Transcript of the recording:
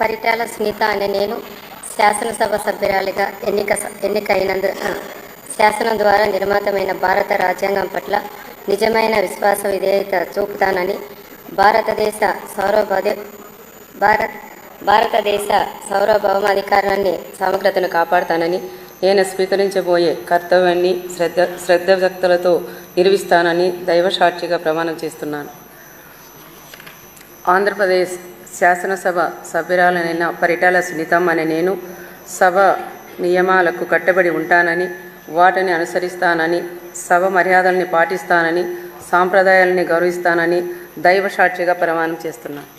పరిటాల స్మిత అనే నేను శాసనసభ సభ్యురాలిగా ఎన్నిక ఎన్నికైనందు శాసనం ద్వారా నిర్మాతమైన భారత రాజ్యాంగం పట్ల నిజమైన విశ్వాస విధేయత చూపుతానని భారతదేశ సార్వభౌమ భారత్ భారతదేశ సార్వభౌమాధికారాన్ని సమగ్రతను కాపాడుతానని నేను స్వీకరించబోయే కర్తవ్యాన్ని శ్రద్ధ శ్రద్ధభక్తులతో నిర్వహిస్తానని దైవసాక్షిగా ప్రమాణం చేస్తున్నాను. ఆంధ్రప్రదేశ్ శాసనసభ సభ్యురాలనైన పరిటాల సునీతమ్మ అనే నేను సభ నియమాలకు కట్టుబడి ఉంటానని వాటిని అనుసరిస్తానని సభ మర్యాదల్ని పాటిస్తానని సాంప్రదాయాలని గౌరవిస్తానని దైవ సాక్షిగా ప్రమాణం చేస్తున్నాను